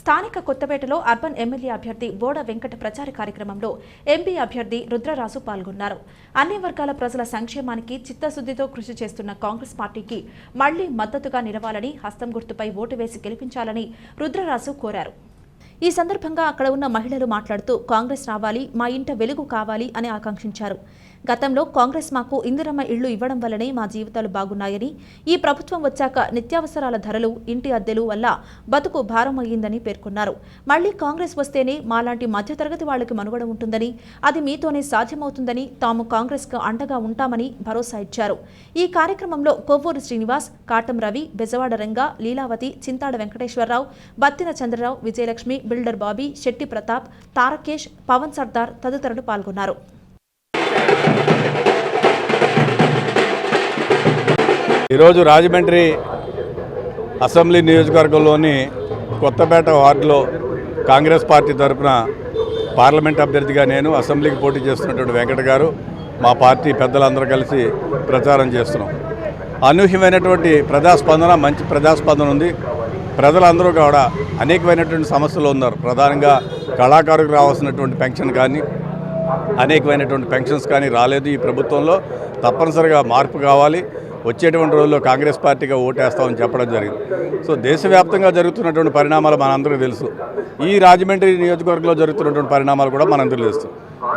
స్థానిక కొత్తపేటలో urban MLA అభ్యర్థి బోడ వెంకట ప్రచార కార్యక్రమంలో ఎంపీ అభ్యర్థి రుద్రరాజు పాల్గొన్నారు. అన్ని వర్గాల ప్రజల సంక్షేమానికి చిత్తశుద్దితో కృషి చేస్తున్న కాంగ్రెస్ పార్టీకి మళ్ళీ మద్దతుగా నిలవాలని హస్తం గుర్తుపై ఓటు వేసి గెలిపించాలని రుద్రరాజు కోరారు. ఈ సందర్భంగా అక్కడ ఉన్న మహిళలు మాట్లాడుతూ కాంగ్రెస్ రావాలి మా ఇంట వెలుగు కావాలి అని ఆకాంక్షించారు. గతంలో కాంగ్రెస్ మాకు ఇందిరమ్మ ఇళ్ళు ఇవ్వడం వల్లనే మా జీవితాలు బాగున్నాయని ఈ ప్రభుత్వం వచ్చాక నిత్యావసరాల ధరలు ఇంటి అద్దెలు వల్ల బతుకు భారం అయ్యిందని పేర్కొన్నారు. మళ్ళీ కాంగ్రెస్ వస్తేనే మాలాంటి మధ్యతరగతి వాళ్ళకు మనుగడ ఉంటుందని అది మీతోనే సాధ్యమవుతుందని తాము కాంగ్రెస్కు అండగా ఉంటామని భరోసా ఇచ్చారు. ఈ కార్యక్రమంలో కొవ్వూరు శ్రీనివాస్ కాటం రవి బెజవాడ రంగ లీలావతి చింతాడ వెంకటేశ్వరరావు బత్తిన చంద్రరావు విజయలక్ష్మి బిల్డర్ బాబీ శెట్టి ప్రతాప్ తారకేష్ పవన్ సర్దార్ తదితరులు పాల్గొన్నారు. ఈరోజు రాజమండ్రి అసెంబ్లీ నియోజకవర్గంలోని కొత్తపేట వార్డులో కాంగ్రెస్ పార్టీ తరఫున పార్లమెంట్ అభ్యర్థిగా నేను అసెంబ్లీకి పోటీ చేస్తున్నటువంటి వెంకట గారు మా పార్టీ పెద్దలందరూ కలిసి ప్రచారం చేస్తున్నాం. అనూహ్యమైనటువంటి ప్రజాస్పందన మంచి ప్రజాస్పందన ఉంది. ప్రజలందరూ కూడా అనేకమైనటువంటి సమస్యలు ఉన్నారు. ప్రధానంగా కళాకారులకు రావాల్సినటువంటి పెన్షన్ కానీ అనేకమైనటువంటి పెన్షన్స్ కానీ రాలేదు ఈ ప్రభుత్వంలో. తప్పనిసరిగా మార్పు కావాలి. వచ్చేటువంటి రోజుల్లో కాంగ్రెస్ పార్టీగా ఓటేస్తామని చెప్పడం జరిగింది. సో దేశవ్యాప్తంగా జరుగుతున్నటువంటి పరిణామాలు మనందరికీ తెలుసు. ఈ రాజమండ్రి నియోజకవర్గంలో జరుగుతున్నటువంటి పరిణామాలు కూడా మనందరూ తెలుసు.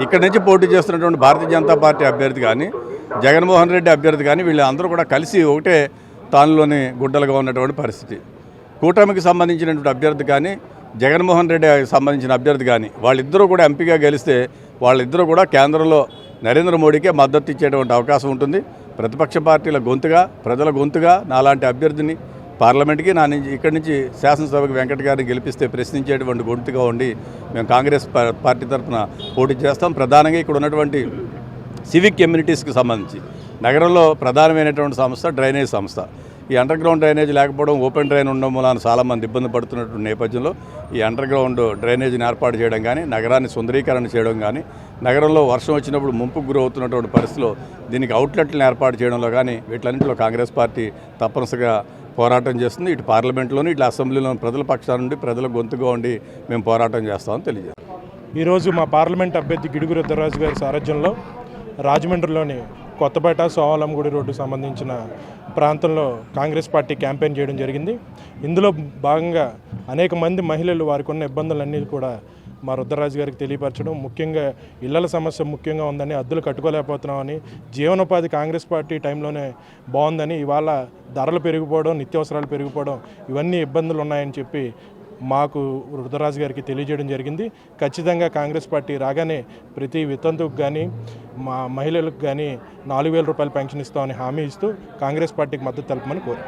ఇక్కడి నుంచి పోటీ చేస్తున్నటువంటి భారతీయ జనతా పార్టీ అభ్యర్థి కానీ జగన్మోహన్ రెడ్డి అభ్యర్థి కానీ వీళ్ళందరూ కూడా కలిసి ఒకటే తానులోని గుడ్డలుగా ఉన్నటువంటి పరిస్థితి. కూటమికి సంబంధించినటువంటి అభ్యర్థి కానీ జగన్మోహన్ రెడ్డి సంబంధించిన అభ్యర్థి కానీ వాళ్ళిద్దరూ కూడా ఎంపీగా గెలిస్తే వాళ్ళిద్దరూ కూడా కేంద్రంలో నరేంద్ర మోడీకే మద్దతు ఇచ్చేటువంటి అవకాశం ఉంటుంది. ప్రతిపక్ష పార్టీల గొంతుగా ప్రజల గొంతుగా నాలాంటి అభ్యర్థిని పార్లమెంట్కి నా నుంచి ఇక్కడి నుంచి శాసనసభకు వెంకట గారిని గెలిపిస్తే ప్రశ్నించేటువంటి గొంతుగా ఉండి మేము కాంగ్రెస్ పార్టీ తరఫున పోటీ చేస్తాం. ప్రధానంగా ఇక్కడ ఉన్నటువంటి సివిక్ కమ్యూనిటీస్కి సంబంధించి. నగరంలో ప్రధానమైనటువంటి సంస్థ డ్రైనేజ్ సంస్థ. ఈ అండర్ గ్రౌండ్ డ్రైనేజ్ లేకపోవడం ఓపెన్ డ్రైన్ ఉండడం వలన చాలామంది ఇబ్బంది పడుతున్నటువంటి నేపథ్యంలో ఈ అండర్ గ్రౌండ్ డ్రైనేజీని ఏర్పాటు చేయడం కానీ నగరాన్ని సుందరీకరణ చేయడం కానీ నగరంలో వర్షం వచ్చినప్పుడు ముంపుకు గురవుతున్నటువంటి పరిస్థితిలో దీనికి అవుట్లెట్లను ఏర్పాటు చేయడంలో కానీ వీటన్నింటిలో కాంగ్రెస్ పార్టీ తప్పనిసరిగా పోరాటం చేస్తుంది. ఇటు పార్లమెంట్లోని ఇటు అసెంబ్లీలో ప్రజల పక్షాన నుండి ప్రజల గొంతుగా ఉండి మేము పోరాటం చేస్తామని తెలియజేస్తాం. ఈరోజు మా పార్లమెంట్ అభ్యర్థి గిడుగు రుద్రరాజు గారి సారథ్యంలో రాజమండ్రిలోని కొత్తపేట సోవాలంగూడి రోడ్డు సంబంధించిన ప్రాంతంలో కాంగ్రెస్ పార్టీ క్యాంపెయిన్ చేయడం జరిగింది. ఇందులో భాగంగా అనేక మంది మహిళలు వారికి ఉన్న ఇబ్బందులన్నీ కూడా మా రుద్రరాజు గారికి తెలియపరచడం. ముఖ్యంగా ఇళ్ళ సమస్య ముఖ్యంగా ఉందని అద్దులు కట్టుకోలేకపోతున్నామని జీవనోపాధి కాంగ్రెస్ పార్టీ టైంలోనే బాగుందని ఇవాళ ధరలు పెరిగిపోవడం నిత్యావసరాలు పెరిగిపోవడం ఇవన్నీ ఇబ్బందులు ఉన్నాయని చెప్పి మాకు రుద్రరాజు గారికి తెలియజేయడం జరిగింది. ఖచ్చితంగా కాంగ్రెస్ పార్టీ రాగానే ప్రతి వితంతుకు కానీ మా మహిళలకు కానీ నాలుగు వేల రూపాయలు పెన్షన్ ఇస్తామని హామీ ఇస్తూ కాంగ్రెస్ పార్టీకి మద్దతు తెలపమని కోరారు.